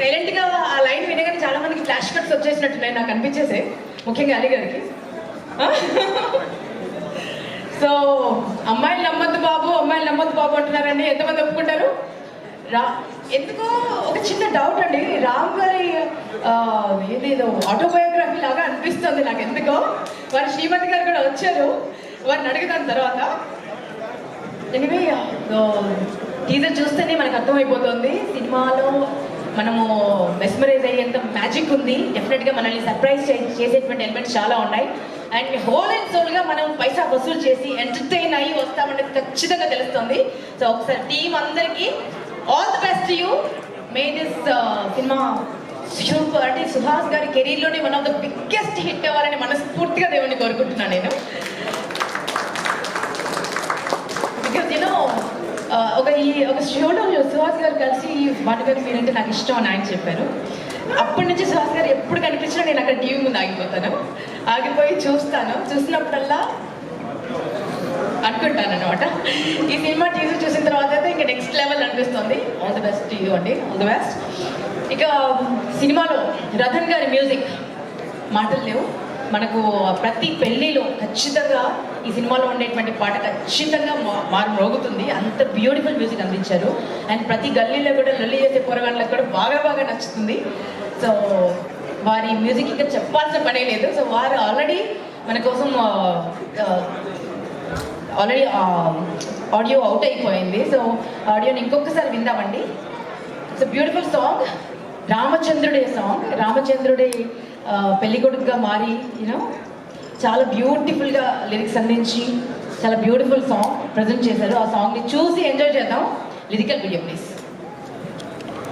సైలెంట్గా ఆ లైన్ వినగానే చాలా మందికి ఫ్లాష్ కట్స్ వచ్చేసినట్టున్నాయి నాకు అనిపించేసే. ముఖ్యంగా అలీ గారికి. సో అమ్మాయిలు నమ్మద్దు బాబు అమ్మాయిలు నమ్మద్దు బాబు అంటున్నారండి ఎంతమంది ఒప్పుకుంటారు? రా ఎందుకో ఒక చిన్న డౌట్ అండి. రామ్ గారి ఏదేదో ఆటోబయోగ్రఫీ లాగా అనిపిస్తుంది నాకు ఎందుకో. వారి శ్రీమతి గారు కూడా వచ్చారు. వారిని అడుగుతాను తర్వాత. ఎనివే టీజర్ చూస్తేనే మనకు అర్థమైపోతుంది. సినిమాలో మనము మెస్మరైజ్ అయ్యేంత మ్యాజిక్ ఉంది. డెఫినెట్గా మనల్ని సర్ప్రైజ్ చేసేటువంటి ఎలిమెంట్స్ చాలా ఉన్నాయి. అండ్ హోల్ అండ్ సోల్గా మనం పైసా వసూలు చేసి ఎంటర్టైన్ అయ్యి వస్తామనేది ఖచ్చితంగా తెలుస్తుంది. సో ఒకసారి టీం అందరికీ all the best you may this cinema super అంటే సుహాస్ గారి కెరీర్లోనే one of the biggest hit అవ్వాలని మనస్ఫూర్తిగా దేవుణ్ణి కోరుకుంటున్నాను నేను బికాజ్ యూనో ఒక ఈ ఒక షోలో సుహాస్ గారు కలిసి ఈ మాట మీరంటే నాకు ఇష్టం అని ఆయన చెప్పారు. అప్పటి నుంచి సుహాస్ గారు ఎప్పుడు కనిపించినా నేను అక్కడ టీవీ ముందు ఆగిపోతాను. ఆగిపోయి చూస్తాను. చూసినప్పుడల్లా అనుకుంటాను అనమాట ఈ సినిమా టీజర్ చూసిన తర్వాత అయితే ఇంకా నెక్స్ట్ లెవెల్ అనిపిస్తుంది. ఆల్ ది బెస్ట్ యూ అండి. ఆల్ ది బెస్ట్ ఇక సినిమాలో రతన్ గారి మ్యూజిక్ మాటలు లేవు. మనకు ప్రతి పెళ్ళిలో ఖచ్చితంగా ఈ సినిమాలో ఉండేటువంటి పాట ఖచ్చితంగా మారు రోగుతుంది అంత బ్యూటిఫుల్ మ్యూజిక్ అందించారు. అండ్ ప్రతి గల్లీలో కూడా లొల్లి చేసే పొరగాళ్ళకి కూడా బాగా బాగా నచ్చుతుంది. సో వారి మ్యూజిక్ ఇంకా చెప్పాల్సిన పనే లేదు. సో వారు ఆల్రెడీ మన కోసం ఆల్రెడీ ఆడియో అవుట్ అయిపోయింది. సో ఆడియోని ఇంకొకసారి విందామండి. ఇట్స్ బ్యూటిఫుల్ సాంగ్ రామచంద్రుడే సాంగ్ రామచంద్రుడే పెళ్ళికొడుకుగా మారి యూనో చాలా బ్యూటిఫుల్గా లిరిక్స్ అందించి చాలా బ్యూటిఫుల్ సాంగ్ ప్రజెంట్ చేశారు. ఆ సాంగ్ని చూసి ఎంజాయ్ చేద్దాం. Lyrical video please